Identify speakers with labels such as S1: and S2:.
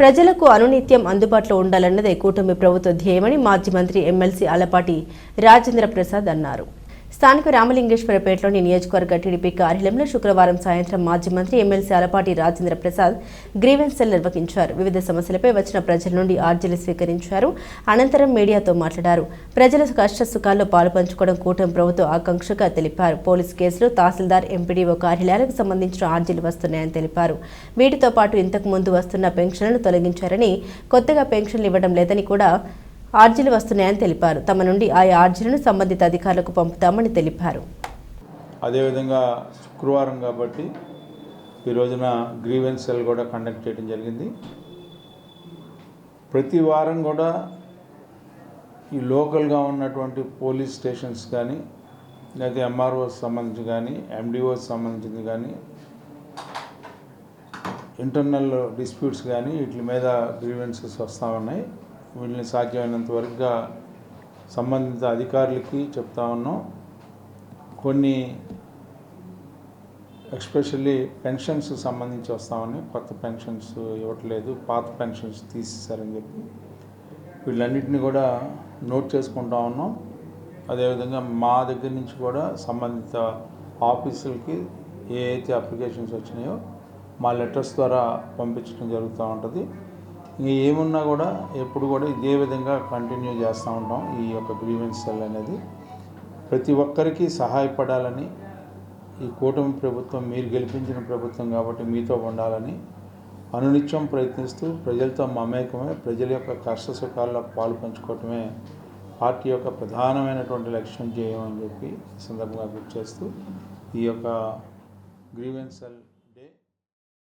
S1: ప్రజలకు అనునిత్యం అందుబాటులో ఉండాలన్నదే కూటమి ప్రభుత్వ ధ్యేయమని మాజీ మంత్రి ఎమ్మెల్సీ అలపాటి రాజేంద్ర ప్రసాద్ అన్నారు. స్థానిక రామలింగేశ్వరపేటలోని నియోజకవర్గ టీడీపీ కార్యాలయంలో శుక్రవారం సాయంత్రం మాజీ మంత్రి MLC Alapati Rajendra Prasad grievance cell నిర్వహించారు. వివిధ సమస్యలపై వచ్చిన ప్రజల నుండి ఆర్జీలు స్వీకరించారు. అనంతరం మీడియాతో మాట్లాడారు. ప్రజల కష్ట సుఖాల్లో పాలు పంచుకోవడం కూటమి ప్రభుత్వ ఆకాంక్షగా తెలిపారు. పోలీస్ కేసులు తహసీల్దార్ ఎంపీడీఓ కార్యాలయాలకు సంబంధించిన ఆర్జీలు వస్తున్నాయని తెలిపారు. వీటితో పాటు ఇంతకు ముందు వస్తున్న పెన్షన్లను తొలగించారని కొత్తగా పెన్షన్లు ఇవ్వడం లేదని కూడా ఆర్జీలు వస్తున్నాయని తెలిపారు. తమ నుండి ఆయా ఆర్జీలను సంబంధిత అధికారులకు పంపుతామని తెలిపారు.
S2: అదేవిధంగా శుక్రవారం కాబట్టి ఈ రోజున గ్రీవెన్స్ సెల్ కూడా కండక్ట్ చేయడం జరిగింది. ప్రతి వారం కూడా ఈ లోకల్గా ఉన్నటువంటి పోలీస్ స్టేషన్స్ కానీ లేదా ఎంఆర్ఓస్ సంబంధించి కానీ ఎండిఓస్ సంబంధించింది కానీ ఇంటర్నల్ డిస్ప్యూట్స్ కానీ వీటి మీద గ్రీవెన్సెస్ వస్తూ ఉన్నాయి. వీళ్ళని సాధ్యమైనంత వరకుగా సంబంధిత అధికారులకి చెప్తా ఉన్నాం. కొన్ని ఎస్పెషల్లీ పెన్షన్స్ సంబంధించి వస్తామని కొత్త పెన్షన్స్ ఇవ్వట్లేదు పాత పెన్షన్స్ తీసేశారని చెప్పి వీళ్ళన్నిటిని కూడా నోట్ చేసుకుంటా ఉన్నాం. అదేవిధంగా మా దగ్గర నుంచి కూడా సంబంధిత ఆఫీసులకి ఏ అయితే అప్లికేషన్స్ వచ్చినాయో మా లెటర్స్ ద్వారా పంపించడం జరుగుతూ ఉంటుంది. ఇంక ఏమున్నా కూడా ఎప్పుడు కూడా ఇదే విధంగా కంటిన్యూ చేస్తూ ఉంటాం ఈ యొక్క గ్రీవెన్స్ సెల్ అనేది. ప్రతి ఒక్కరికి సహాయపడాలని ఈ కూటమి ప్రభుత్వం మీరు గెలిపించిన ప్రభుత్వం కాబట్టి మీతో ఉండాలని అనునిత్యం ప్రయత్నిస్తూ ప్రజలతో మమేకమే ప్రజల యొక్క కష్ట సుఖాల్లో పాలు పంచుకోవటమే పార్టీ యొక్క ప్రధానమైనటువంటి లక్ష్యం చేయమని చెప్పి సందర్భంగా గుర్తు చేస్తూ ఈ యొక్క గ్రీవెన్సల్ సెల్